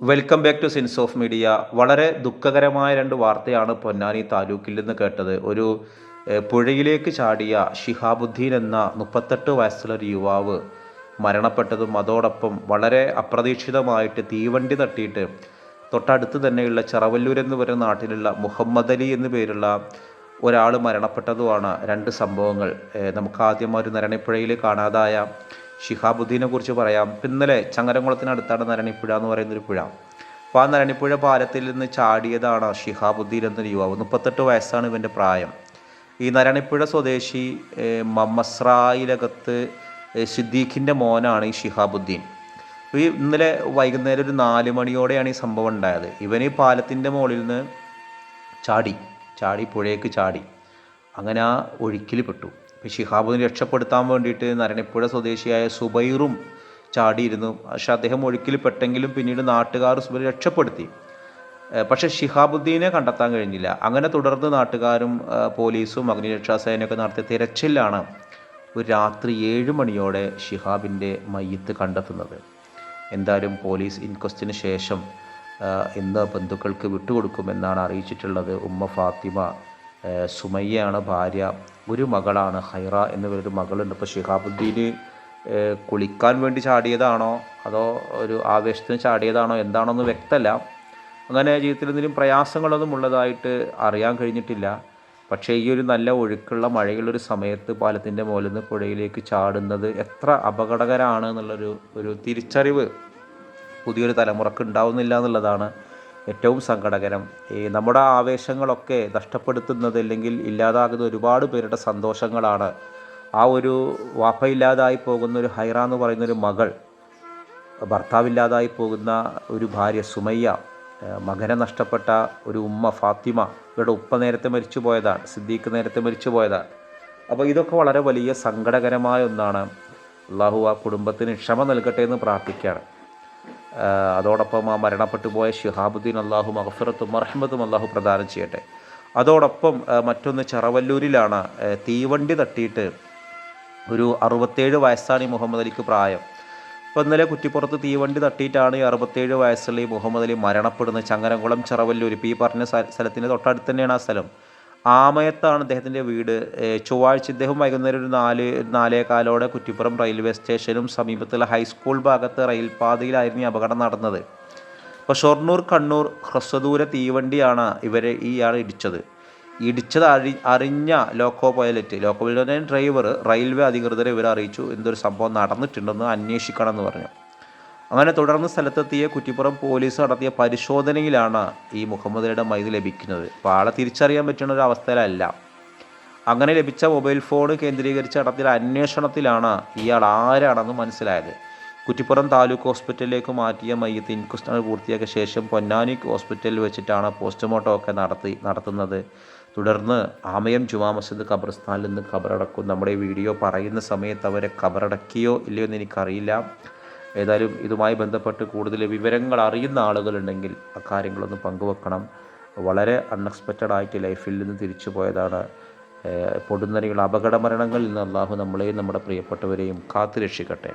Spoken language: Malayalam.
Welcome back to sins of media വളരെ ദുഃഖകരമായ രണ്ട് വാർത്തയാണ് പൊന്നാനി താലൂക്കിൽ നിന്ന് കേട്ടത്. ഒരു പുഴയിലേക്ക് ചാടിയ ഷിഹാബുദ്ദീൻ എന്ന മുപ്പത്തെട്ട് വയസ്സുള്ള ഒരു യുവാവ് മരണപ്പെട്ടതും അതോടൊപ്പം വളരെ അപ്രതീക്ഷിതമായിട്ട് തീവണ്ടി തട്ടിയിട്ട് തൊട്ടടുത്ത് തന്നെയുള്ള ചെറവല്ലൂർ എന്ന് പറയുന്ന നാട്ടിലുള്ള മുഹമ്മദ് അലി എന്നു പേരുള്ള ഒരാൾ മരണപ്പെട്ടതുമാണ്. രണ്ട് സംഭവങ്ങൾ നമുക്ക് ആദ്യം ഒരു നരണിപ്പുഴയിൽ കാണാതായ ഷിഹാബുദ്ദീനെ കുറിച്ച് പറയാം. ഇന്നലെ ചങ്ങരംകുളത്തിനടുത്താണ് നരണിപ്പുഴ എന്ന് പറയുന്നൊരു പുഴ. അപ്പോൾ ആ നരണിപ്പുഴ പാലത്തിൽ നിന്ന് ചാടിയതാണ് ഷിഹാബുദ്ദീൻ എന്നൊരു യുവാവ്. മുപ്പത്തെട്ട് വയസ്സാണ് ഇവന്റെ പ്രായം. ഈ നരണിപ്പുഴ സ്വദേശി മമ്മസ്രായിലകത്ത് സിദ്ദീഖിന്റെ മോനാണ് ഈ ഷിഹാബുദ്ദീൻ. ഈ ഇന്നലെ വൈകുന്നേരം ഒരു നാല് മണിയോടെയാണ് ഈ സംഭവം ഉണ്ടായത്. ഇവൻ ഈ പാലത്തിന്റെ മുകളിൽ നിന്ന് ചാടി ചാടി പുഴയ്ക്ക് ചാടി. അങ്ങനെ ആ ഒഴുക്കിൽ പെട്ടു. ഷിഹാബുദ്ദീൻ രക്ഷപ്പെടുത്താൻ വേണ്ടിയിട്ട് നരണിപ്പുഴ സ്വദേശിയായ സുബൈറും ചാടിയിരുന്നു. പക്ഷെ അദ്ദേഹം ഒഴുക്കിൽ പെട്ടെങ്കിലും പിന്നീട് നാട്ടുകാർ സുബൈർ രക്ഷപ്പെടുത്തി. പക്ഷേ ഷിഹാബുദ്ദീനെ കണ്ടെത്താൻ കഴിഞ്ഞില്ല. അങ്ങനെ തുടർന്ന് നാട്ടുകാരും പോലീസും അഗ്നിരക്ഷാസേനയൊക്കെ നടത്തിയ തിരച്ചിലാണ് ഒരു രാത്രി ഏഴ് മണിയോടെ ഷിഹാബിന്റെ മയ്യത്ത് കണ്ടെത്തുന്നത്. എന്തായാലും പോലീസ് ഇൻക്വസ്റ്റിന് ശേഷം ഇന്ന് ബന്ധുക്കൾക്ക് വിട്ടുകൊടുക്കുമെന്നാണ് അറിയിച്ചിട്ടുള്ളത് ഉമ്മ ഫാത്തിമ. സുമയ്യയാണ് ഭാര്യ ഒരു മകളാണ് ഹൈറ എന്നൊരു മകളുണ്ട്. ഇപ്പോൾ ഷിഹാബുദ്ദീന് കുളിക്കാൻ വേണ്ടി ചാടിയതാണോ? അതോ ഒരു ആവേശത്തിന് ചാടിയതാണോ? എന്താണോ എന്ന് വ്യക്തമല്ല അങ്ങനെ ജീവിതത്തിൽ എന്തെങ്കിലും പ്രയാസങ്ങളൊന്നും ഉള്ളതായിട്ട് അറിയാൻ കഴിഞ്ഞിട്ടില്ല. പക്ഷേ ഈ ഒരു നല്ല ഒഴുക്കുള്ള മഴയുള്ളൊരു സമയത്ത് പാലത്തിന്റെ മുകളിൽ നിന്ന് പുഴയിലേക്ക് ചാടുന്നത് എത്ര അപകടകരമാണ് എന്നുള്ളൊരു ഒരു തിരിച്ചറിവ് പുതിയൊരു തലമുറയ്ക്ക് ഉണ്ടാവുന്നില്ല എന്നുള്ളതാണ് ഏറ്റവും സങ്കടകരം. ഈ നമ്മുടെ ആവേശങ്ങളൊക്കെ നഷ്ടപ്പെടുത്തുന്നത് അല്ലെങ്കിൽ ഇല്ലാതാകുന്ന ഒരുപാട് പേരുടെ സന്തോഷങ്ങളാണ്. ആ ഒരു വാപ്പയില്ലാതായി പോകുന്ന ഒരു ഹൈറ എന്ന് പറയുന്ന ഒരു മകൾ ഭർത്താവില്ലാതായി പോകുന്ന ഒരു ഭാര്യ സുമയ്യ മകനെ നഷ്ടപ്പെട്ട ഒരു ഉമ്മ ഫാത്തിമ ഇവരുടെ ഉപ്പ നേരത്തെ മരിച്ചു പോയതാണ് സിദ്ദീഖ് നേരത്തെ മരിച്ചു പോയതാണ്. അപ്പോൾ ഇതൊക്കെ വളരെ വലിയ സങ്കടകരമായ ഒന്നാണ്. അള്ളാഹു ആ കുടുംബത്തിന് ക്ഷമ നൽകട്ടെ എന്ന് പ്രാർത്ഥിക്കുകയാണ്. അതോടൊപ്പം ആ മരണപ്പെട്ടു പോയ ഷിഹാബുദ്ദീൻ അള്ളാഹു മഹഫിറത്തും മറഹമത്തും അള്ളാഹു പ്രദാനം ചെയ്യട്ടെ. അതോടൊപ്പം മറ്റൊന്ന് ചെറവല്ലൂരിലാണ് തീവണ്ടി തട്ടിയിട്ട് ഒരു അറുപത്തേഴ് വയസ്സാണ് ഈ മുഹമ്മദ് അലിക്ക് പ്രായം. അപ്പോൾ ഇന്നലെ കുറ്റിപ്പുറത്ത് തീവണ്ടി തട്ടിയിട്ടാണ് ഈ അറുപത്തേഴ് വയസ്സുള്ള ഈ മുഹമ്മദ് അലി മരണപ്പെടുന്നത്. ചങ്ങരംകുളം ചെറവല്ലൂർ. ഇപ്പോൾ ഈ പറഞ്ഞ സ്ഥലത്തിന്റെ തൊട്ടടുത്ത് തന്നെയാണ് ആ സ്ഥലം. ആമയത്താണ് അദ്ദേഹത്തിന്റെ വീട്. ചൊവ്വാഴ്ച ഇദ്ദേഹം വൈകുന്നേരം ഒരു നാല് നാലേ കാലോടെ കുറ്റിപ്പുറം റെയിൽവേ സ്റ്റേഷനും സമീപത്തുള്ള ഹൈസ്കൂൾ ഭാഗത്ത് റെയിൽപാതയിലായിരുന്നു ഈ അപകടം നടന്നത്. അപ്പോൾ ഷൊർണൂർ കണ്ണൂർ ഹ്രസ്വദൂര തീവണ്ടിയാണ് ഇവരെ ഇയാൾ ഇടിച്ചത്. ഇടിച്ചത് അറി അറിഞ്ഞ loco pilot loco pilot driver railway അധികൃതരെ ഇവരെ അറിയിച്ചു. എന്തൊരു സംഭവം നടന്നിട്ടുണ്ടെന്ന് അന്വേഷിക്കണം എന്ന് പറഞ്ഞു. അങ്ങനെ തുടർന്ന് സ്ഥലത്തെത്തിയ കുറ്റിപ്പുറം പോലീസ് നടത്തിയ പരിശോധനയിലാണ് ഈ മുഹമ്മദിയുടെ മൈത് ലഭിക്കുന്നത്. അപ്പോൾ ആളെ തിരിച്ചറിയാൻ പറ്റുന്ന ഒരു അവസ്ഥയിലല്ല. അങ്ങനെ ലഭിച്ച മൊബൈൽ ഫോൺ കേന്ദ്രീകരിച്ച് നടത്തിയ അന്വേഷണത്തിലാണ് ഇയാൾ ആരാണെന്ന് മനസ്സിലായത്. കുറ്റിപ്പുറം താലൂക്ക് ഹോസ്പിറ്റലിലേക്ക് മാറ്റിയ മയ്യത്ത് ഇൻക്വസ്റ്റ് പൂർത്തിയാക്കിയ ശേഷം പൊന്നാനി ഹോസ്പിറ്റലിൽ വെച്ചിട്ടാണ് പോസ്റ്റ്മോർട്ടം ഒക്കെ നടത്തി നടത്തുന്നത്. തുടർന്ന് ആമയം ജുമാ മസ്ജിദ് ഖബർസ്ഥാനിൽ നിന്ന് ഖബറടക്കും. നമ്മുടെ വീഡിയോ പറയുന്ന സമയത്ത് അവരെ ഖബറടക്കിയോ ഇല്ലയോ എന്ന് എനിക്കറിയില്ല. ഏതായാലും ഇതുമായി ബന്ധപ്പെട്ട് കൂടുതൽ വിവരങ്ങൾ അറിയുന്ന ആളുകളുണ്ടെങ്കിൽ അക്കാര്യങ്ങളൊന്ന് പങ്കുവെക്കണം. വളരെ അൺഎക്സ്പെക്റ്റഡ് ആയിട്ട് ലൈഫിൽ നിന്ന് തിരിച്ചു പോയതാണ്. പൊടുന്നനെയുള്ള അപകട മരണങ്ങളിൽ നിന്ന് അള്ളാഹു നമ്മളെയും നമ്മുടെ പ്രിയപ്പെട്ടവരെയും കാത്തു രക്ഷിക്കട്ടെ